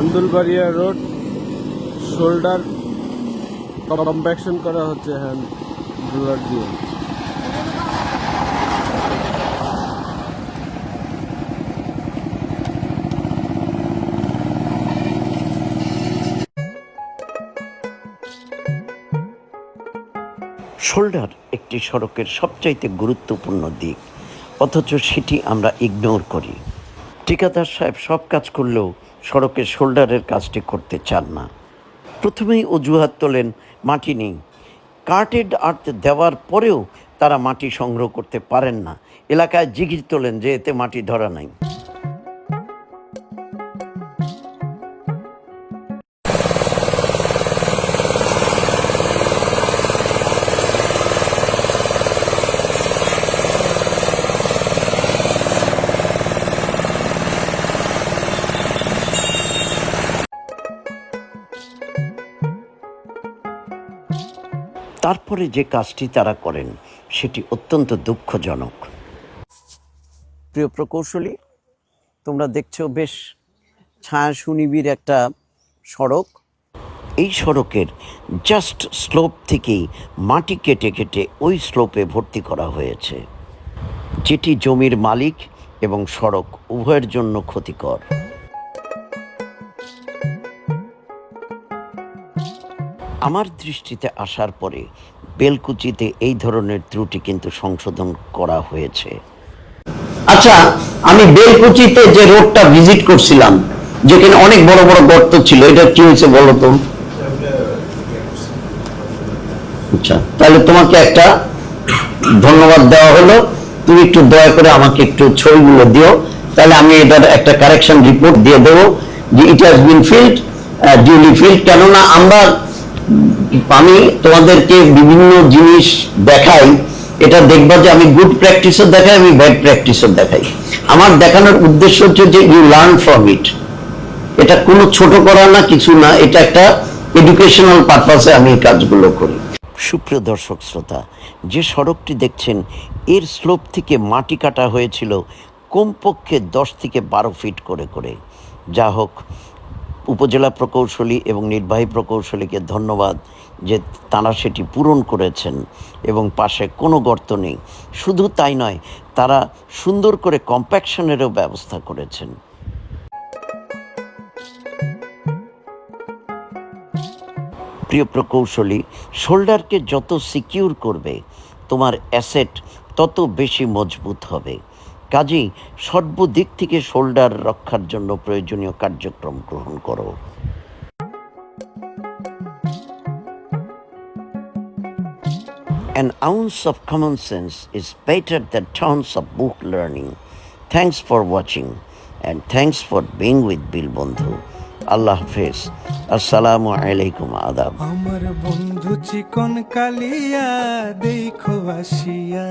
Andulbaria road, shoulder compaction করা হচ্ছে hand roller দিয়ে। শোল্ডার একটি সড়কের সবচাইতে গুরুত্বপূর্ণ দিক, অথচ সেটি আমরা ইগনোর করি। ঠিকাদার সাহেব সব কাজ করলেও সড়কের শোল্ডারের কাজটি করতে চান না। প্রথমেই অজুহাত তোলেন মাটি নেই। কার্টেড আর্থ দেওয়ার পরেও তারা মাটি সংগ্রহ করতে পারেন না। এলাকায় জিগির তোলেন যে এতে মাটি ধরা নাই। তারপরে যে কাজটি তারা করেন, সেটি অত্যন্ত দুঃখজনক। প্রিয় প্রকৌশলী, তোমরা দেখছ বেশ ছায়া সুনিবির একটা সড়ক। এই সড়কের জাস্ট স্লোপ থেকেই মাটি কেটে কেটে ওই স্লোপে ভর্তি করা হয়েছে, যেটি জমির মালিক এবং সড়ক উভয়ের জন্য ক্ষতিকর। আমার দৃষ্টিতে আসার পরে বেলকুচিতে এই ধরনের ত্রুটি কিন্তু সংশোধন করা হয়েছে। আচ্ছা আমি বেলকুচিতে যে রোডটা ভিজিট করছিলাম, যেখানে অনেক বড় বড় গর্ত ছিল, এটা কি হয়েছে বলো তো? আচ্ছা তাহলে তোমাকে একটা ধন্যবাদ দেওয়া হলো। তুমি একটু দয়া করে আমাকে একটু ছবিগুলো দিও। তাহলে আমি এটার একটা কারেকশন রিপোর্ট দিয়ে দেবো যে it has been filled duly filled কেননা আমরা আমি তোমাদেরকে বিভিন্ন জিনিস দেখাই, এটা দেখবা যে আমি গুড প্র্যাকটিসও দেখাই, আমি ব্যাড প্র্যাকটিসও দেখাই। আমার দেখানোর উদ্দেশ্য হচ্ছে যে ইউ লার্ন ফ্রম ইট এটা কোনো ছোট করা না, কিছু না, এটা একটা এডুকেশনাল পারপাসে আমি এই কাজগুলো করি। সুপ্রিয় দর্শক শ্রোতা, যে সড়কটি দেখছেন, এর স্লোপ থেকে মাটি কাটা হয়েছিল কমপক্ষে দশ থেকে বারো ফিট করে করে। যা হোক উপজেলা প্রকৌশলী এবং নির্বাহী প্রকৌশলীকে ধন্যবাদ যে তারা সেটি পূরণ করেছেন এবং পাশে কোনো গর্ত নেই। শুধু তাই নয়, তারা সুন্দর করে কম্প্যাকশনেরও ব্যবস্থা করেছেন। প্রিয় প্রকৌশলী, শোল্ডারকে যত সিকিউর করবে, তোমার অ্যাসেট তত বেশি মজবুত হবে। কাজেই সর্বদিক থেকে শোল্ডার রক্ষার জন্য প্রয়োজনীয় কার্যক্রম গ্রহণ করো An ounce of common sense is better than tons of book learning. Thanks for watching and thanks for being with Bill Bondhu. আল্লাহ হাফেজ আসসালামু আলাইকুম আদাব আমার বন্ধু চিকন কালিয়া দেখো আসিয়া